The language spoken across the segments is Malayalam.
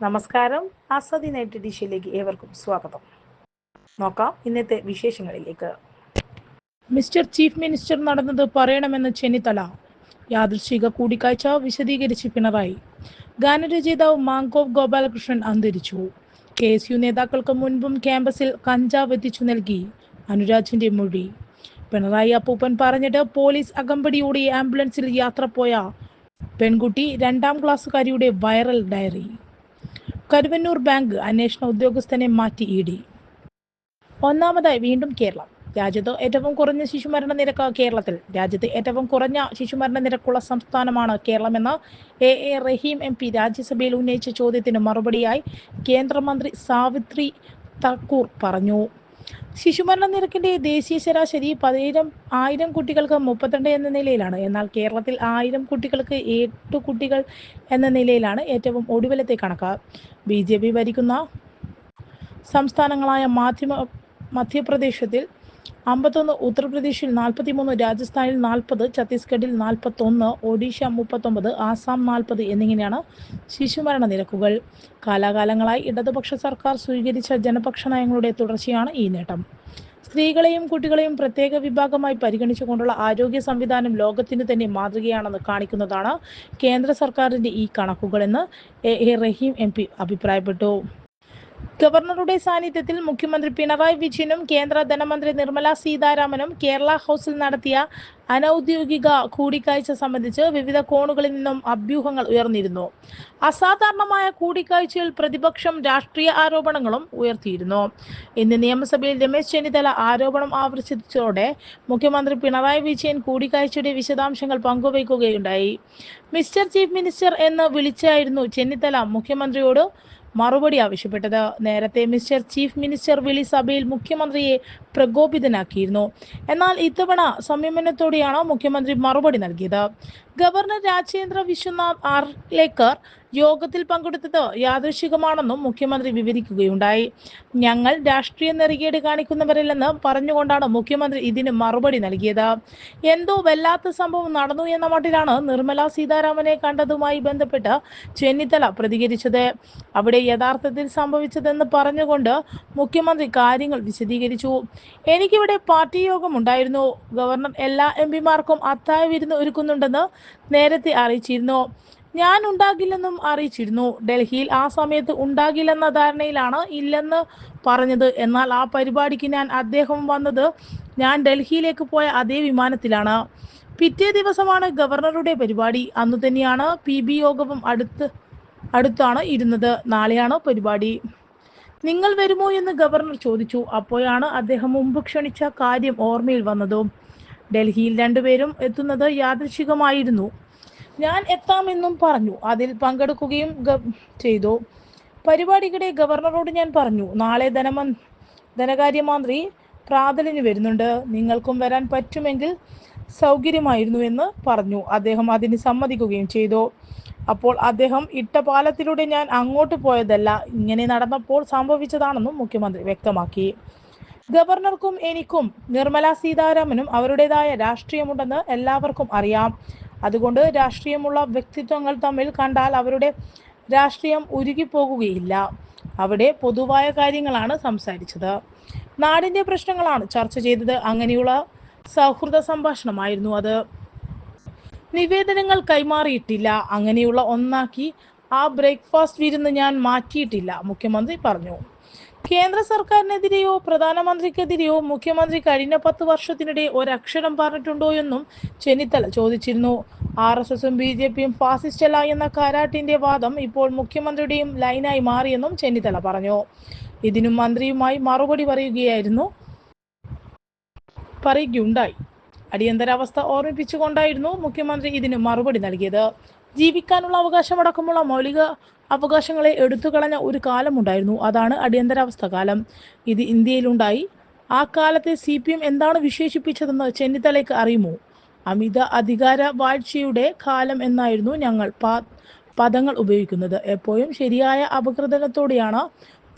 നമസ്കാരം. ആസാദി നൈറ്റ് ഡിഷിലേക്ക് ഏവർക്കും സ്വാഗതം. നോക്കാം ഇന്നത്തെ വിശേഷങ്ങളിലേക്ക്. മിസ്റ്റർ ചീഫ് മിനിസ്റ്റർ നടന്നത് പറയണമെന്ന് ചെന്നിത്തല. യാദൃശിക കൂടിക്കാഴ്ച വിശദീകരിച്ച് പിണറായി. ഗാനരചയിതാവ് മാങ്കോവ് ഗോപാലകൃഷ്ണൻ അന്തരിച്ചു. കെ എസ് യു നേതാക്കൾക്ക് മുൻപും ക്യാമ്പസിൽ കഞ്ചാവ് എത്തിച്ചു നൽകി. അനുരാജിന്റെ മൊഴി. പിണറായി അപ്പൂപ്പൻ പറഞ്ഞിട്ട് പോലീസ് അകമ്പടിയോടെ ആംബുലൻസിൽ യാത്ര പോയ പെൺകുട്ടി രണ്ടാം ക്ലാസ്സുകാരിയുടെ വൈറൽ ഡയറി. കരുവന്നൂർ ബാങ്ക് അന്വേഷണ ഉദ്യോഗസ്ഥനെ മാറ്റി ഇടി ഒന്നാമതായി വീണ്ടും കേരളം. രാജ്യത്ത് ഏറ്റവും കുറഞ്ഞ ശിശുമരണ നിരക്ക് കേരളത്തിൽ. രാജ്യത്ത് ഏറ്റവും കുറഞ്ഞ ശിശുമരണ നിരക്കുള്ള സംസ്ഥാനമാണ് കേരളമെന്ന് A. A. Rahim M. P രാജ്യസഭയിൽ ഉന്നയിച്ച ചോദ്യത്തിന് മറുപടിയായി കേന്ദ്രമന്ത്രി സാവിത്രി തക്കൂർ പറഞ്ഞു. ശിശുമരണ നിരക്കിന്റെ ദേശീയ ശരാശരി പതിനായിരം ആയിരം കുട്ടികൾക്ക് മുപ്പത്തിരണ്ട് എന്ന നിലയിലാണ്. എന്നാൽ കേരളത്തിൽ ആയിരം കുട്ടികൾക്ക് എട്ട് കുട്ടികൾ എന്ന നിലയിലാണ് ഏറ്റവും ഒടുവിലത്തെ കണക്ക്. ബി ജെ പി ഭരിക്കുന്ന സംസ്ഥാനങ്ങളായ മാധ്യമ മധ്യപ്രദേശത്തിൽ അമ്പത്തൊന്ന് ഉത്തർപ്രദേശിൽ നാൽപ്പത്തിമൂന്ന് രാജസ്ഥാനിൽ നാൽപ്പത് ഛത്തീസ്ഗഡിൽ നാൽപ്പത്തൊന്ന് ഒഡീഷ മുപ്പത്തൊമ്പത് ആസാം നാൽപ്പത് എന്നിങ്ങനെയാണ് ശിശുമരണ നിരക്കുകൾ. കാലാകാലങ്ങളായി ഇടതുപക്ഷ സർക്കാർ സ്വീകരിച്ച ജനപക്ഷ നയങ്ങളുടെ തുടർച്ചയാണ് ഈ നേട്ടം. സ്ത്രീകളെയും കുട്ടികളെയും പ്രത്യേക വിഭാഗമായി പരിഗണിച്ചുകൊണ്ടുള്ള ആരോഗ്യ സംവിധാനം ലോകത്തിന് തന്നെ മാതൃകയാണെന്ന് കാണിക്കുന്നതാണ് കേന്ദ്ര സർക്കാരിന്റെ ഈ കണക്കുകളെന്ന് A A Rahim M P അഭിപ്രായപ്പെട്ടു. ഗവർണറുടെ സാന്നിധ്യത്തിൽ മുഖ്യമന്ത്രി പിണറായി വിജയനും കേന്ദ്ര ധനമന്ത്രി നിർമ്മല സീതാരാമനും കേരള ഹൗസിൽ നടത്തിയ അനൌദ്യോഗിക കൂടിക്കാഴ്ച സംബന്ധിച്ച് വിവിധ കോണുകളിൽ നിന്നും അഭ്യൂഹങ്ങൾ ഉയർന്നിരുന്നു. അസാധാരണമായ കൂടിക്കാഴ്ചയിൽ പ്രതിപക്ഷം രാഷ്ട്രീയ ആരോപണങ്ങളും ഉയർത്തിയിരുന്നു. ഇന്ന് നിയമസഭയിൽ രമേശ് ചെന്നിത്തല ആരോപണം ആവർത്തിച്ചതോടെ മുഖ്യമന്ത്രി പിണറായി വിജയൻ കൂടിക്കാഴ്ചയുടെ വിശദാംശങ്ങൾ പങ്കുവയ്ക്കുകയുണ്ടായി. മിസ്റ്റർ ചീഫ് മിനിസ്റ്റർ എന്ന് വിളിച്ചായിരുന്നു ചെന്നിത്തല മുഖ്യമന്ത്രിയോട് മറുപടി ആവശ്യപ്പെട്ടത്. നേരത്തെ മിസ്റ്റർ ചീഫ് മിനിസ്റ്റർ വിളി സഭയിൽ മുഖ്യമന്ത്രിയെ പ്രകോപിതനാക്കിയിരുന്നു. എന്നാൽ ഇത്തവണ സംയമനത്തോടെയാണ് മുഖ്യമന്ത്രി മറുപടി നൽകിയത്? ഗവർണർ രാജേന്ദ്ര വിശ്വനാഥ് ആർലേക്കർ യോഗത്തിൽ പങ്കെടുത്തത് യാദൃശികമാണെന്നും മുഖ്യമന്ത്രി വിവരിക്കുകയുണ്ടായി. ഞങ്ങൾ രാഷ്ട്രീയ നെറികേട് കാണിക്കുന്നവരില്ലെന്ന് പറഞ്ഞുകൊണ്ടാണ് മുഖ്യമന്ത്രി ഇതിന് മറുപടി നൽകിയത്. എന്തോ വല്ലാത്ത സംഭവം നടന്നു എന്ന മട്ടിലാണ് നിർമ്മല സീതാരാമനെ കണ്ടതുമായി ബന്ധപ്പെട്ട് ചെന്നിത്തല പ്രതികരിച്ചത്. അവിടെ യഥാർത്ഥത്തിൽ സംഭവിച്ചതെന്ന് പറഞ്ഞുകൊണ്ട് മുഖ്യമന്ത്രി കാര്യങ്ങൾ വിശദീകരിച്ചു. എനിക്കിവിടെ പാർട്ടി യോഗം ഉണ്ടായിരുന്നു. ഗവർണർ എല്ലാ എം പിമാർക്കും അത്തായ വിരുന്ന് ഒരുക്കുന്നുണ്ടെന്ന് നേരത്തെ അറിയിച്ചിരുന്നു. ഞാൻ ഉണ്ടാകില്ലെന്നും അറിയിച്ചിരുന്നു. ഡൽഹിയിൽ ആ സമയത്ത് ഉണ്ടാകില്ലെന്ന ധാരണയിലാണ് ഇല്ലെന്ന് പറഞ്ഞത്. എന്നാൽ ആ പരിപാടിക്ക് ഞാൻ അദ്ദേഹം വന്നത് ഞാൻ ഡൽഹിയിലേക്ക് പോയ അതേ വിമാനത്തിലാണ്. പിറ്റേ ദിവസമാണ് ഗവർണറുടെ പരിപാടി. അന്നു തന്നെയാണ് പി ബി യോഗവും അടുത്ത് അടുത്താണ് ഇരുന്നത്. നാളെയാണ് പരിപാടി. നിങ്ങൾ വരുമോ എന്ന് ഗവർണർ ചോദിച്ചു. അപ്പോഴാണ് അദ്ദേഹം മുമ്പ് ക്ഷണിച്ച കാര്യം ഓർമ്മയിൽ വന്നതും. ഡൽഹിയിൽ രണ്ടുപേരും എത്തുന്നത് യാദൃശികമായിരുന്നു. ഞാൻ എത്താമെന്നും പറഞ്ഞു. അതിൽ പങ്കെടുക്കുകയും ചെയ്തു. പരിപാടിക്കിടെ ഗവർണറോട് ഞാൻ പറഞ്ഞു നാളെ ധനമ ധനകാര്യമന്ത്രി പ്രാതലിന് വരുന്നുണ്ട്. നിങ്ങൾക്കും വരാൻ പറ്റുമെങ്കിൽ സൗകര്യമായിരുന്നു എന്ന് പറഞ്ഞു. അദ്ദേഹം അതിന് സമ്മതിക്കുകയും ചെയ്തു. അപ്പോൾ അദ്ദേഹം ഇട്ട പാലത്തിലൂടെ ഞാൻ അങ്ങോട്ട് പോയതല്ല ഇങ്ങനെ നടന്നപ്പോൾ സംഭവിച്ചതാണെന്നും മുഖ്യമന്ത്രി വ്യക്തമാക്കി. ഗവർണർക്കും എനിക്കും നിർമ്മല സീതാരാമനും അവരുടേതായ രാഷ്ട്രീയമുണ്ടെന്ന് എല്ലാവർക്കും അറിയാം. അതുകൊണ്ട് രാഷ്ട്രീയമുള്ള വ്യക്തിത്വങ്ങൾ തമ്മിൽ കണ്ടാൽ അവരുടെ രാഷ്ട്രീയം ഉരുകിപ്പോകുകയില്ല. അവിടെ പൊതുവായ കാര്യങ്ങളാണ് സംസാരിച്ചത്. നാടിന്റെ പ്രശ്നങ്ങളാണ് ചർച്ച ചെയ്തത്. അങ്ങനെയുള്ള സൗഹൃദ സംഭാഷണമായിരുന്നു അത്. നിവേദനങ്ങൾ കൈമാറിയിട്ടില്ല. അങ്ങനെയുള്ള ഒന്നാക്കി ആ ബ്രേക്ക്ഫാസ്റ്റ് വിരുന്ന് ഞാൻ മാറ്റിയിട്ടില്ല മുഖ്യമന്ത്രി പറഞ്ഞു. കേന്ദ്ര സർക്കാരിനെതിരെയോ പ്രധാനമന്ത്രിക്കെതിരെയോ മുഖ്യമന്ത്രി കഴിഞ്ഞ പത്ത് വർഷത്തിനിടെ ഒരക്ഷരം പറഞ്ഞിട്ടുണ്ടോ എന്നും ചെന്നിത്തല ചോദിച്ചിരുന്നു. ആർ എസ് എസും ബി ജെ പിയും ഫാസിസ്റ്റല എന്ന കാരാട്ടിന്റെ വാദം ഇപ്പോൾ മുഖ്യമന്ത്രിയുടെയും ലൈനായി മാറിയെന്നും ചെന്നിത്തല പറഞ്ഞു. ഇതിനും മന്ത്രിയുമായി മറുപടി പറയുകയായിരുന്നു. പറയുകയുണ്ടായി. അടിയന്തരാവസ്ഥ ഓർമ്മിപ്പിച്ചുകൊണ്ടായിരുന്നു മുഖ്യമന്ത്രി ഇതിന് മറുപടി നൽകിയത്. ജീവിക്കാനുള്ള അവകാശമടക്കമുള്ള മൗലിക അവകാശങ്ങളെ എടുത്തുകളഞ്ഞ ഒരു കാലമുണ്ടായിരുന്നു. അതാണ് അടിയന്തരാവസ്ഥ കാലം. ഇത് ഇന്ത്യയിലുണ്ടായി. ആ കാലത്തെ സി പി എം എന്താണ് വിശേഷിപ്പിച്ചതെന്ന് ചെന്നിത്തലയ്ക്ക് അറിയുമോ? അമിത അധികാര വാഴ്ചയുടെ കാലം എന്നായിരുന്നു ഞങ്ങൾ പദങ്ങൾ ഉപയോഗിക്കുന്നത്. എപ്പോഴും ശരിയായ അപകൃതത്തോടെയാണ്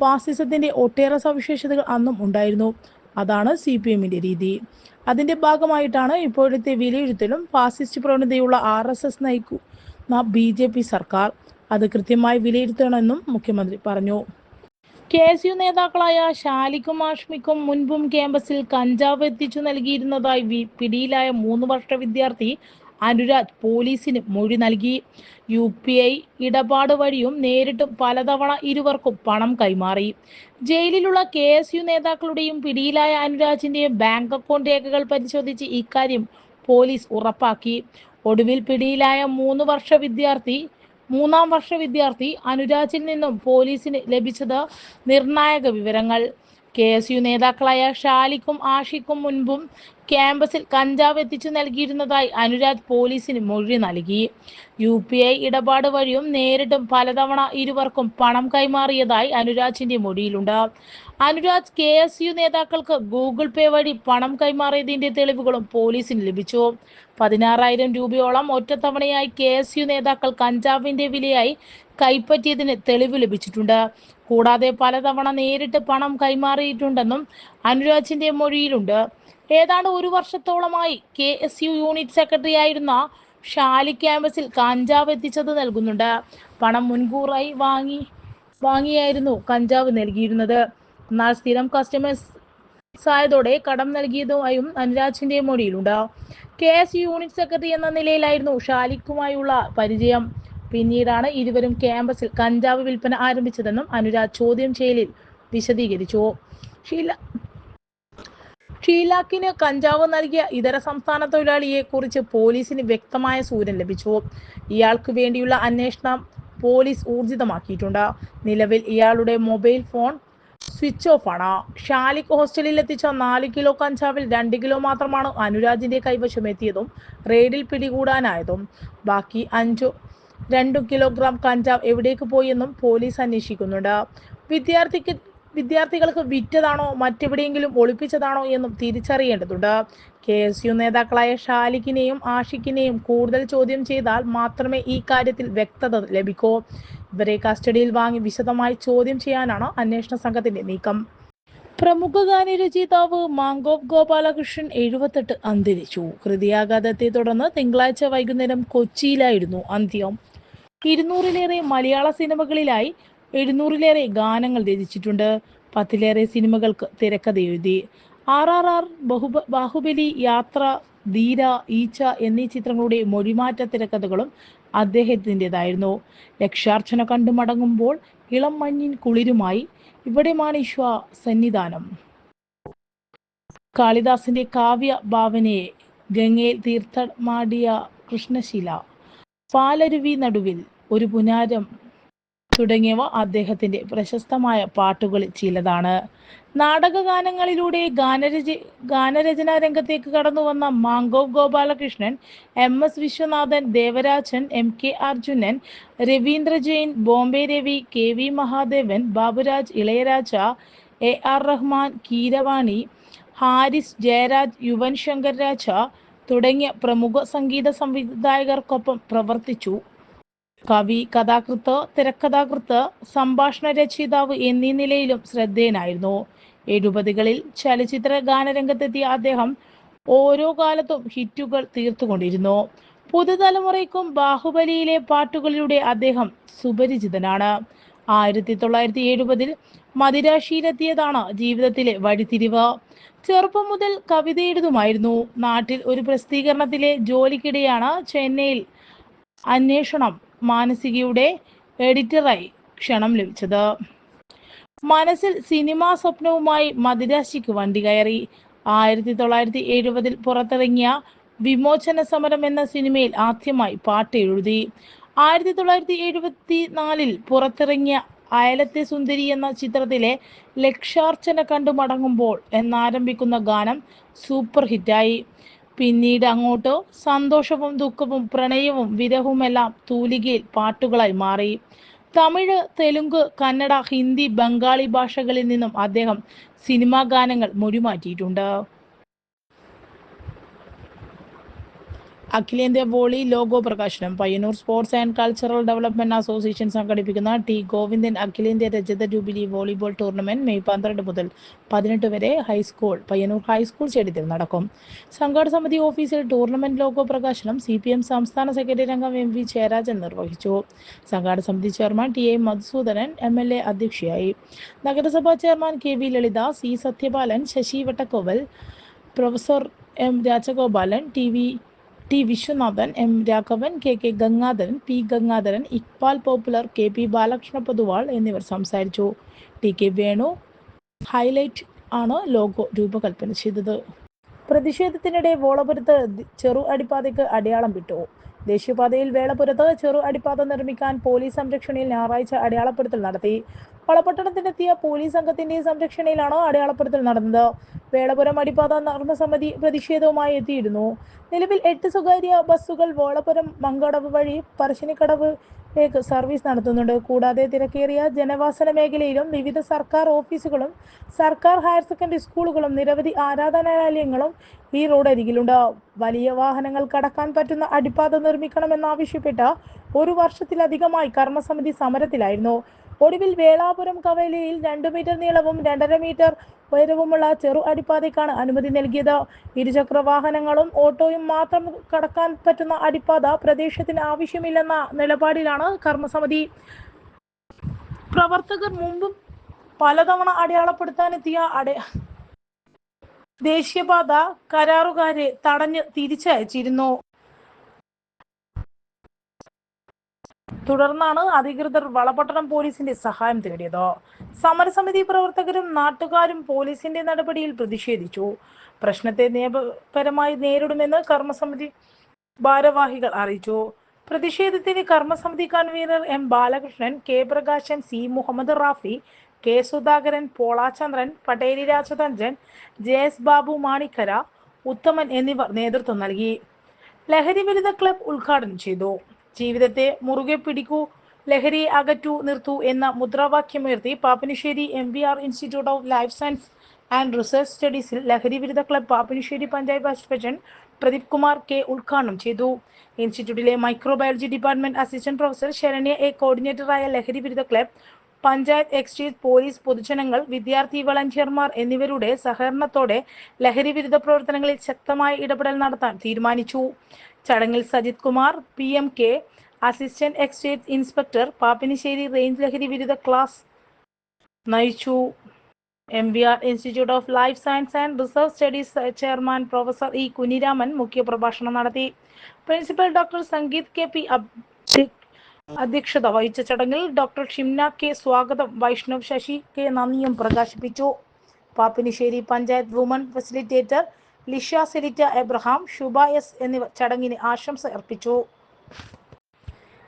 ഫാസിസത്തിന്റെ ഒട്ടേറെ സവിശേഷതകൾ അന്നും ഉണ്ടായിരുന്നു. അതാണ് സി പി എമ്മിന്റെ രീതി. അതിന്റെ ഭാഗമായിട്ടാണ് ഇപ്പോഴത്തെ വിലയിരുത്തലും ഫാസിസ്റ്റ് പ്രവണതയുള്ള ആർ എസ് എസ് നയിക്കുന്ന ബി ജെ പി സർക്കാർ അത് കൃത്യമായി വിലയിരുത്തണമെന്നും മുഖ്യമന്ത്രി പറഞ്ഞു. കെ എസ് യു നേതാക്കളായ ഷാലിക്കും ആഷ്മിക്കും മുൻപും ക്യാമ്പസിൽ കഞ്ചാവ് എത്തിച്ചു നൽകിയിരുന്നതായി പിടിയിലായ മൂന്ന് വർഷ വിദ്യാർത്ഥി അനുരാജ് പോലീസിന് മൊഴി നൽകി. യു പി ഐ ഇടപാട് വഴിയും നേരിട്ടും പലതവണ ഇരുവർക്കും പണം കൈമാറി. ജയിലിലുള്ള കെ എസ് യു നേതാക്കളുടെയും പിടിയിലായ അനുരാജിന്റെയും ബാങ്ക് അക്കൗണ്ട് രേഖകൾ പരിശോധിച്ച് ഇക്കാര്യം പോലീസ് ഉറപ്പാക്കി. ഒടുവിൽ പിടിയിലായ മൂന്ന് വർഷ വിദ്യാർത്ഥി മൂന്നാം വർഷ വിദ്യാർത്ഥി അനുരാജിൽ നിന്നും പോലീസിന് ലഭിച്ചത് നിർണായക വിവരങ്ങൾ. കെ എസ് യു നേതാക്കളായ ഷാലിക്കും ആഷിക്കും മുൻപും ക്യാമ്പസിൽ കഞ്ചാവ് എത്തിച്ചു നൽകിയിരുന്നതായി അനുരാജ് പോലീസിന് മൊഴി നൽകി. യു പി ഐ ഇടപാട് വഴിയും നേരിട്ടും പലതവണ ഇരുവർക്കും പണം കൈമാറിയതായി അനുരാജിന്റെ മൊഴിയിലുണ്ട്. അനുരാജ് കെ എസ് യു നേതാക്കൾക്ക് ഗൂഗിൾ പേ വഴി പണം കൈമാറിയതിന്റെ തെളിവുകളും പോലീസിന് ലഭിച്ചു. പതിനാറായിരം രൂപയോളം ഒറ്റത്തവണയായി കെ എസ് യു നേതാക്കൾ കഞ്ചാവിന്റെ വിലയായി കൈപ്പറ്റിയതിന് തെളിവ് ലഭിച്ചിട്ടുണ്ട്. കൂടാതെ പലതവണ നേരിട്ട് പണം കൈമാറിയിട്ടുണ്ടെന്നും അനുരാജിന്റെ മൊഴിയിലുണ്ട്. ഏതാണ്ട് ഒരു വർഷത്തോളമായി K S U unit secretary ആയിരുന്ന ഷാലി ക്യാമ്പസിൽ കഞ്ചാവ് എത്തിച്ചത് നൽകുന്നുണ്ട്. പണം മുൻകൂറായി വാങ്ങി വാങ്ങിയായിരുന്നു കഞ്ചാവ് നൽകിയിരുന്നത്. എന്നാൽ സ്ഥിരം കസ്റ്റമേഴ്സ് ആയതോടെ കടം നൽകിയതുമായും അനുരാജിന്റെ മൊഴിയിലുണ്ട്. കെ എസ് യൂണിറ്റ് സെക്രട്ടറി എന്ന നിലയിലായിരുന്നു ഷാലിക്കുമായുള്ള പരിചയം. പിന്നീടാണ് ഇരുവരും ക്യാമ്പസിൽ കഞ്ചാവ് വിൽപ്പന ആരംഭിച്ചതെന്നും അനുരാജ് ചോദ്യം ചെയ്യലിൽ വിശദീകരിച്ചു. ഷീല ഷീലാക്കിന് കഞ്ചാവ് നൽകിയ ഇതര സംസ്ഥാന തൊഴിലാളിയെ കുറിച്ച് പോലീസിന് വ്യക്തമായ സൂചന ലഭിച്ചു. ഇയാൾക്ക് വേണ്ടിയുള്ള അന്വേഷണം പോലീസ് ഊർജിതമാക്കിയിട്ടുണ്ട്. നിലവിൽ ഇയാളുടെ മൊബൈൽ ഫോൺ സ്വിച്ച് ഓഫ് ആണ്. ഷാലിക് ഹോസ്റ്റലിൽ എത്തിച്ച നാല് കിലോ കഞ്ചാവിൽ രണ്ട് കിലോ മാത്രമാണ് അനുരാജിന്റെ കൈവശം എത്തിയതും റെയ്ഡിൽ പിടികൂടാനായതും. ബാക്കി അഞ്ചു രണ്ടു കിലോഗ്രാം കഞ്ചാവ് എവിടേക്ക് പോയെന്നും പോലീസ് അന്വേഷിക്കുന്നുണ്ട്. വിദ്യാർത്ഥിക്ക് വിദ്യാർത്ഥികൾക്ക് വിറ്റതാണോ മറ്റെവിടെയെങ്കിലും ഒളിപ്പിച്ചതാണോ എന്നും തിരിച്ചറിയേണ്ടതുണ്ട്. കെ എസ് യു നേതാക്കളായ ഷാലിക്കിനെയും ആഷിഖിനെയും കൂടുതൽ ചോദ്യം ചെയ്താൽ മാത്രമേ ഈ കാര്യത്തിൽ വ്യക്തത ലഭിക്കൂ. ഇവരെ കസ്റ്റഡിയിൽ വാങ്ങി വിശദമായി ചോദ്യം ചെയ്യാനാണ് അന്വേഷണ സംഘത്തിന്റെ നീക്കം. പ്രമുഖ ഗാനരചയിതാവ് മാങ്കോബ് ഗോപാലകൃഷ്ണൻ എഴുപത്തെട്ട് അന്തരിച്ചു. ഹൃദയാഘാതത്തെ തുടർന്ന് തിങ്കളാഴ്ച വൈകുന്നേരം കൊച്ചിയിലായിരുന്നു അന്ത്യം. ഇരുന്നൂറിലേറെ മലയാള സിനിമകളിലായി എഴുന്നൂറിലേറെ ഗാനങ്ങൾ രചിച്ചിട്ടുണ്ട്. പത്തിലേറെ സിനിമകൾക്ക് തിരക്കഥ എഴുതി. ആർ ആർ ആർ ബഹുബ ബാഹുബലി യാത്ര ധീര ഈച്ച എന്നീ ചിത്രങ്ങളുടെ മൊഴിമാറ്റ തിരക്കഥകളും അദ്ദേഹത്തിന്റെതായിരുന്നു. ലക്ഷ്യാർച്ചന കണ്ടു മടങ്ങുമ്പോൾ ഇളം മഞ്ഞിൻ കുളിരുമായി ഇവിടെ മാണീശ്വ സന്നിധാനം. കാളിദാസിന്റെ കാവ്യ ഭാവനയെ ഗംഗയിൽ തീർത്ഥമാടിയ കൃഷ്ണശില. പാലരുവി നടുവിൽ ഒരു പുനാരം തുടങ്ങിയവ അദ്ദേഹത്തിന്റെ പ്രശസ്തമായ പാട്ടുകളിൽ ചിലതാണ്. നാടകഗാനങ്ങളിലൂടെ ഗാനരച ഗാനരചനാ രംഗത്തേക്ക് കടന്നു വന്ന മാങ്കോവ് Gopalakrishnan M S Viswanathan Devarajan M K Arjunan Ravindra Jain Bombay Ravi K V Mahadevan Baburaj Ilaiyaraaja A R Rahman Keeravani Harris Jayaraj Yuvan Shankar Raja തുടങ്ങിയ പ്രമുഖ സംഗീത സംവിധായകർക്കൊപ്പം പ്രവർത്തിച്ചു. കവി കഥാകൃത്ത് തിരക്കഥാകൃത്ത് സംഭാഷണ രചയിതാവ് എന്നീ നിലയിലും ശ്രദ്ധേയനായിരുന്നു. എഴുപതുകളിൽ ചലച്ചിത്ര ഗാനരംഗത്തെത്തിയ അദ്ദേഹം ഓരോ കാലത്തും ഹിറ്റുകൾ തീർത്തുകൊണ്ടിരുന്നു. പുതുതലമുറയ്ക്കും ബാഹുബലിയിലെ പാട്ടുകളിലൂടെ അദ്ദേഹം സുപരിചിതനാണ്. ആയിരത്തി തൊള്ളായിരത്തി എഴുപതിൽ മദിരാശിയിലെത്തിയതാണ് ജീവിതത്തിലെ വഴിത്തിരിവ്. ചെറുപ്പം മുതൽ കവിത എഴുതുമായിരുന്നു. നാട്ടിൽ ഒരു പ്രസിദ്ധീകരണത്തിലെ ജോലിക്കിടെയാണ് ചെന്നൈയിൽ അന്വേഷണം മാനസികയുടെ എഡിറ്ററായി ക്ഷണം ലഭിച്ചത്. മനസ്സിൽ സിനിമാ സ്വപ്നവുമായി മദിരാശിക്ക് വണ്ടി കയറി. ആയിരത്തി തൊള്ളായിരത്തി എഴുപതിൽ പുറത്തിറങ്ങിയ വിമോചന സമരം എന്ന സിനിമയിൽ ആദ്യമായി പാട്ട് എഴുതി. ആയിരത്തി തൊള്ളായിരത്തി എഴുപത്തി നാലിൽ പുറത്തിറങ്ങിയ അയലത്തെ സുന്ദരി എന്ന ചിത്രത്തിലെ ലക്ഷാർച്ചന കണ്ടു മടങ്ങുമ്പോൾ എന്നാരംഭിക്കുന്ന ഗാനം സൂപ്പർ ഹിറ്റായി. പിന്നീട് അങ്ങോട്ടോ സന്തോഷവും ദുഃഖവും പ്രണയവും വിരഹവുമെല്ലാം തൂലികയിൽ പാട്ടുകളായി മാറി. തമിഴ് തെലുങ്ക് കന്നഡ ഹിന്ദി ബംഗാളി ഭാഷകളിൽ നിന്നും അദ്ദേഹം സിനിമാ ഗാനങ്ങൾ മൊഴിമാറ്റിയിട്ടുണ്ട്. അഖിലേന്ത്യാ വോളി ലോഗോ പ്രകാശനം. Payyanur sports and cultural development association സംഘടിപ്പിക്കുന്ന ടി ഗോവിന്ദൻ അഖിലേന്ത്യാ രജത ജൂബിലി വോളിബോൾ ടൂർണമെന്റ് മെയ് പന്ത്രണ്ട് മുതൽ പതിനെട്ട് വരെ ഹൈസ്കൂൾ പയ്യന്നൂർ ഹൈസ്കൂൾ സ്റ്റേഡിയത്തിൽ നടക്കും. സംഘാടക സമിതി ഓഫീസിൽ ടൂർണമെന്റ് ലോഗോ പ്രകാശനം സി പി എം സംസ്ഥാന സെക്രട്ടറി അംഗം എം വി ജയരാജൻ നിർവഹിച്ചു. സംഘാടക സമിതി chairman T A Madhusoodanan M L A അധ്യക്ഷയായി. നഗരസഭാ chairman K V Lalitha C Sathyapalan Sasi Vattakkoval professor M Rajagopalan T V T Viswanathan M Raghavan K K Gangadharan P Gangadharan Iqbal Popular K P Balakrishna Poduval എന്നിവർ സംസാരിച്ചു. ടി കെ വേണു ഹൈലൈറ്റ് ആണ് ലോഗോ രൂപകൽപ്പന ചെയ്തത്. പ്രതിഷേധത്തിനിടെ വോളപുരത്ത് ചെറു അടിപ്പാതയ്ക്ക് അടയാളം വിട്ടു. ദേശീയപാതയിൽ വേളപുരത്ത് ചെറു അടിപ്പാത നിർമ്മിക്കാൻ പോലീസ് സംരക്ഷണയിൽ ഞായറാഴ്ച അടയാളപ്പെടുത്തൽ നടത്തി. വളപട്ടണത്തിനെത്തിയ പോലീസ് സംഘത്തിന്റെ സംരക്ഷണയിലാണ് അടയാളപ്പെടുത്തൽ നടന്നത്. വേളപുരം അടിപ്പാത നർമ്മസമിതി പ്രതിഷേധവുമായി എത്തിയിരുന്നു. നിലവിൽ എട്ട് സ്വകാര്യ ബസ്സുകൾ വേളപുരം മങ്കടവ് വഴി പറശ്ശിനിക്കടവിലേക്ക് സർവീസ് നടത്തുന്നുണ്ട്. കൂടാതെ തിരക്കേറിയ ജനവാസന മേഖലയിലും വിവിധ സർക്കാർ ഓഫീസുകളും സർക്കാർ ഹയർ സെക്കൻഡറി സ്കൂളുകളും നിരവധി ആരാധനാലയങ്ങളും ഈ റോഡ് അരികിലുണ്ട് വലിയ വാഹനങ്ങൾ കടക്കാൻ പറ്റുന്ന അടിപ്പാത നിർമ്മിക്കണമെന്നാവശ്യപ്പെട്ട് ഒരു വർഷത്തിലധികമായി കർമ്മസമിതി സമരത്തിലായിരുന്നു. ഒടുവിൽ വേളാപുരം കവലയിൽ രണ്ടു മീറ്റർ നീളവും രണ്ടര മീറ്റർ ഉയരവുമുള്ള ചെറു അടിപ്പാതയ്ക്കാണ് അനുമതി നൽകിയത്. ഇരുചക്ര വാഹനങ്ങളും ഓട്ടോയും മാത്രം കടക്കാൻ പറ്റുന്ന അടിപ്പാത പ്രദേശത്തിന് ആവശ്യമില്ലെന്ന നിലപാടിലാണ് കർമ്മസമിതി. പ്രവർത്തകർ മുമ്പും പലതവണ അടയാളപ്പെടുത്താനെത്തിയ അട ദേശീയപാത കരാറുകാരെ തടഞ്ഞ് തിരിച്ചയച്ചിരുന്നു. തുടർന്നാണ് അധികൃതർ വളപട്ടണം പോലീസിന്റെ സഹായം തേടിയത്. സമരസമിതി പ്രവർത്തകരും നാട്ടുകാരും പോലീസിന്റെ നടപടിയിൽ പ്രതിഷേധിച്ചു. പ്രശ്നത്തെ നിയമപരമായി നേരിടുമെന്ന് കർമ്മസമിതി ഭാരവാഹികൾ അറിയിച്ചു. പ്രതിഷേധത്തിന് കർമ്മസമിതി convener M Balakrishnan K Prakashan C Muhammad Rafi K Sudhakaran Polachandran Patteri രാജതഞ്ചൻ J S Babu Manikkara Uthaman എന്നിവർ നേതൃത്വം നൽകി. ലഹരി വിരുദ്ധ ക്ലബ് ഉദ്ഘാടനം ചെയ്തു. ജീവിതത്തെ മുറുകെ പിടിക്കൂ ലഹരി അകറ്റു നിർത്തു എന്ന മുദ്രാവാക്യമുയർത്തി Pappinisseri M B R institute of life science and research സ്റ്റഡീസിൽ ലഹരി വിരുദ്ധ club Pappinisseri panchayat vice president Pradeep Kumar K ഉദ്ഘാടനം ചെയ്തു. ഇൻസ്റ്റിറ്റ്യൂട്ടിലെ microbiology department assistant professor Saranya A കോർഡിനേറ്ററായ ലഹരി വിരുദ്ധ ക്ലബ് പഞ്ചായത്ത് എക്സ്ചേഞ്ച് പോലീസ് പൊതുജനങ്ങൾ വിദ്യാർത്ഥി വളണ്ടിയർമാർ എന്നിവരുടെ സഹകരണത്തോടെ ലഹരി വിരുദ്ധ പ്രവർത്തനങ്ങളിൽ ശക്തമായ ഇടപെടൽ നടത്താൻ തീരുമാനിച്ചു. ചടങ്ങിൽ Sajith Kumar P M K assistant exchange inspector Pappinisseri range ലഹരി വിരുദ്ധ ക്ലാസ് നയിച്ചു. M V R institute of life science and research studies chairman professor E Kunhiraman മുഖ്യപ്രഭാഷണം നടത്തി. Principal doctor Sangeeth K P അധ്യക്ഷത വഹിച്ച ചടങ്ങിൽ ഡോക്ടർ ഷിംന കെ സ്വാഗതം. വൈഷ്ണവ് ശശി കെ നന്ദിയും പ്രകാശിപ്പിച്ചു. Pappinisseri panchayat woman facilitator Lisha Selitta Abraham Shuba S എന്നിവർ ചടങ്ങിന് ആശംസ അർപ്പിച്ചു.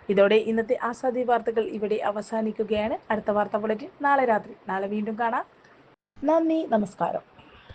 ഇതോടെ ഇന്നത്തെ ആസാദി വാർത്തകൾ ഇവിടെ അവസാനിക്കുകയാണ്. അടുത്ത വാർത്താ ബുള്ളറ്റിൻ നാളെ രാത്രി നാളെ വീണ്ടും കാണാം. നന്ദി നമസ്കാരം.